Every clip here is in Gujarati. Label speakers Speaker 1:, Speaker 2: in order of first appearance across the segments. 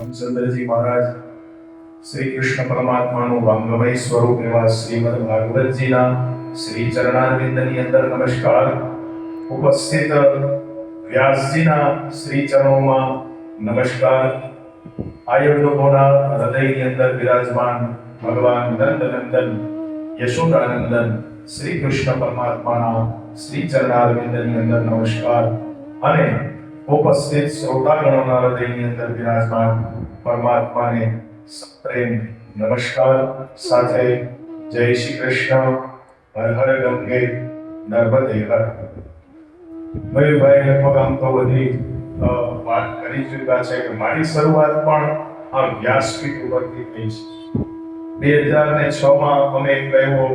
Speaker 1: રામચંદ્રજી મહારાજ, શ્રી કૃષ્ણ પરમાત્માનું વાંગમય સ્વરૂપ એવા શ્રીમદ ભાગવતજીના શ્રી ચરણારવિંદની અંદર નમસ્કાર. ઉપસ્થિત વ્યાસજીના શ્રી ચરણોમાં નમસ્કાર. આયોજકોના હૃદયની અંદર બિરાજમાન ભગવાન નંદનંદન, યશોદાનંદન, શ્રી કૃષ્ણ પરમાત્માના શ્રી ચરણારવિંદની અંદર નમસ્કાર. અને ઉપસ્થિત શ્રોતાગણોના હૃદયની અંદર બિરાજમાન પરમાત્માને પ્રેમ, નમસ્કાર. સાથે જય શ્રી કૃષ્ણ. હર હર ગંગે નર્મદે હર મયુરભાઈ લગભગ આમ તો બધી વાત કરી ચૂક્યા છે કે મારી શરૂઆત પણ આ વ્યાસપીઠ ઉપરથી થઈ છે. બે હજાર ને છ માં અમે એક એવો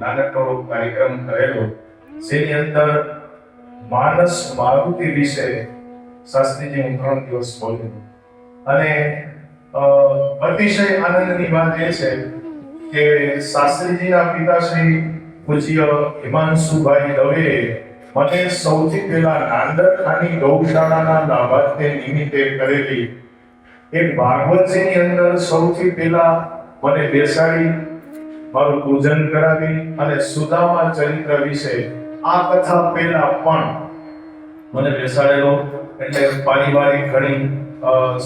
Speaker 1: નાનકડો કાર્યક્રમ કરેલો, જેની અંદર માનસ મારુતિ વિશે શાસ્ત્રીજી હું ત્રણ દિવસ બોલ્યો અને અતિશય આનંદની વાત એ છે કે શાસ્ત્રીજીના પિતાશ્રી પૂજ્ય હિમાંશુભાઈ દવે મને સૌથી પહેલા નાંદરખાની ગૌશાળાના લાભાર્થે નિમિત્તે કરેલી એક ભાગવતજીની અંદર સૌથી પહેલા મને બેસાડી, મારું પૂજન કરાવી અને સુદામા ચરિત્ર વિશે આ કથા પહેલા પણ મને બેસાડેલો. એટલે પારિવારિક ઘણી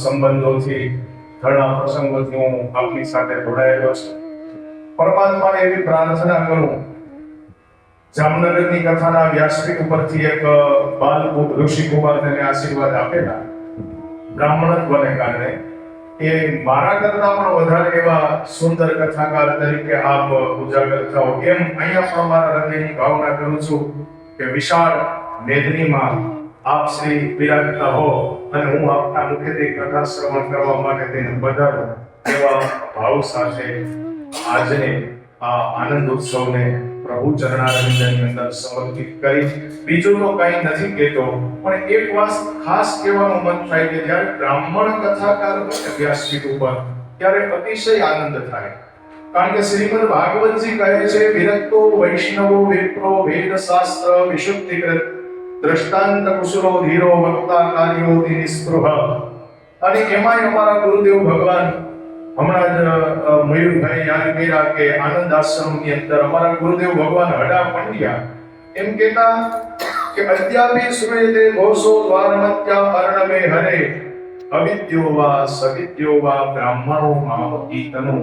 Speaker 1: સંબંધોથી, ઘણા પ્રસંગોથી હું આપની સાથે જોડાયેલો છું. પરમાત્માને એવી પ્રાર્થના કરું. જામનગરની કથાના વ્યાસપીઠ ઉપરથી એક બાલ ઋષિ કુમાર તેને આશીર્વાદ આપેલા. બ્રાહ્મણત્વને કારણે. એ મારા કરતા પણ વધારે એવા સુંદર કથાકાર તરીકે આપ ઉજાગર થાઓ. એમ અહીંયા પણ મારા હૃદયની ભાવના કરું છું કે વિશાળ મેદનીમાં આપ શ્રી બિરાજતા હો અને હું આપના મુખેથી કથા શ્રવણ કરવા માટે તેને વધારું એવા ભાવ સાથે આજને આ આનંદ ઉત્સવને પ્રભુ ચરણારવિંદની અંદર સમર્પિત કરી. બીજું તો કંઈ નથી કહેતો, પણ એક વાત ખાસ કહેવાનું મન થાય કે જ્યારે બ્રાહ્મણ કથાકાર હોય વ્યાસપીઠ ઉપર, ત્યારે અતિશય આનંદ થાય. કારણ કે શ્રીમદ ભાગવતજી કહે છે, વિરક્તો વૈષ્ણવો વિપ્રો વેદ શાસ્ત્ર વિશુદ્ધિકૃત દ્રષ્ટાંત ધીરો વક્તા કાર્યો નિસ્પૃહ અને એમાંય અમારા ગુરુદેવ ભગવાન હમણાં જ મયુરભાઈ યાદ કર્યા કે આનંદ આશ્રમની અંદર અમારા ગુરુદેવ ભગવાન હડા પંડ્યા. એમ કહેતા કે અદ્યાપી સુમેતે ઘોષો દ્વારમત્યા અર્ણમે હરે. અવિદ્યો વા સવિદ્યો વા બ્રાહ્મણો મામ તનુ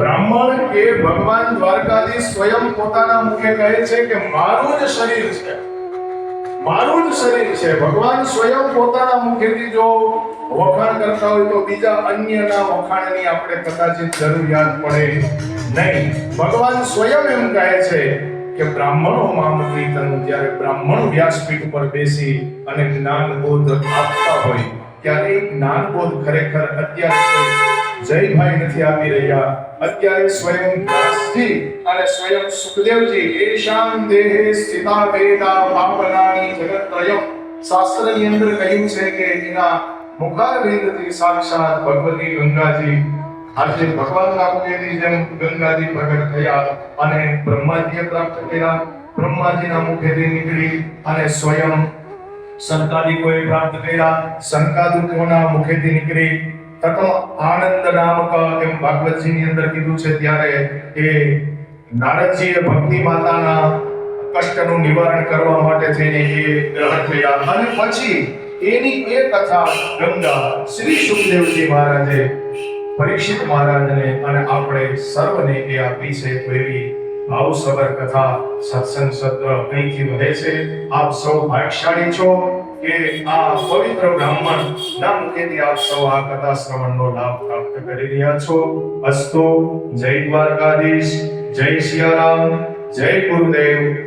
Speaker 1: બ્રાહ્મણ એ ભગવાન દ્વારકાધીશ સ્વયં પોતાના મુખે કહે છે કે મારું જ શરીર છે. મારું જ શરીર છે. ભગવાન સ્વયં પોતાના મુખેથી જો વખાણ કરતા હોય તો બીજા અન્યના વખાણની આપણે કદાચિત જરૂરિયાત પડે નહીં. ભગવાન સ્વયં એમ કહે છે કે બ્રાહ્મણો મામકી તનુ જ્યારે બ્રાહ્મણ વ્યાસપીઠ પર બેસી અને જ્ઞાન બોધ આપતા હોય, ત્યારે જ્ઞાન બોધ ખરેખર અત્યારે જયભાઈ નથી આપી રહ્યા. અત્યારે સ્વયં વ્યાસજી અને સ્વયં સુખદેવજી એશામ દેહે સ્થિતા વેદા પાપનાની જગત્રયમ શાસ્ત્રની અંદર કહ્યું છે કે એના મુખારવિંદથી સાક્ષાત ભગવતી ગંગાજી. આજે ભગવાન મુખેથી જેમ ગંગાજી પ્રગટ થયા અને બ્રહ્માજીએ પ્રાપ્ત કર્યા. બ્રહ્માજીના મુખેથી નીકળી અને સ્વયં સંતાદિકોએ પ્રાપ્ત કર્યા. સંકાદુકોના મુખેથી નીકળી તતો આનંદ નામક એમ ભાગવતજીની અંદર કીધું છે ત્યારે એ નારદજીએ ભક્તિ માતાના કષ્ટનું નિવારણ કરવા માટે થઈને એ ગ્રહણ થયા અને પછી એની એ કથા ગંગા શ્રી સુખદેવજી મહારાજે પરીક્ષિત મહારાજને અને આપણે સર્વને એ આપી છે એવી ભાવસભર કથા સત્સંગ સત્ર અહીંથી વધે છે. આપ સૌ ભાગશાળી છો. કે આ પવિત્ર બ્રાહ્મણ ના મુખેથી આપ સૌ આ કથા શ્રવણનો લાભ પ્રાપ્ત કરી રહ્યા છો. અસ્તુ. જય દ્વારકાધીશ. જય સિયારામ જય ગુરુદેવ.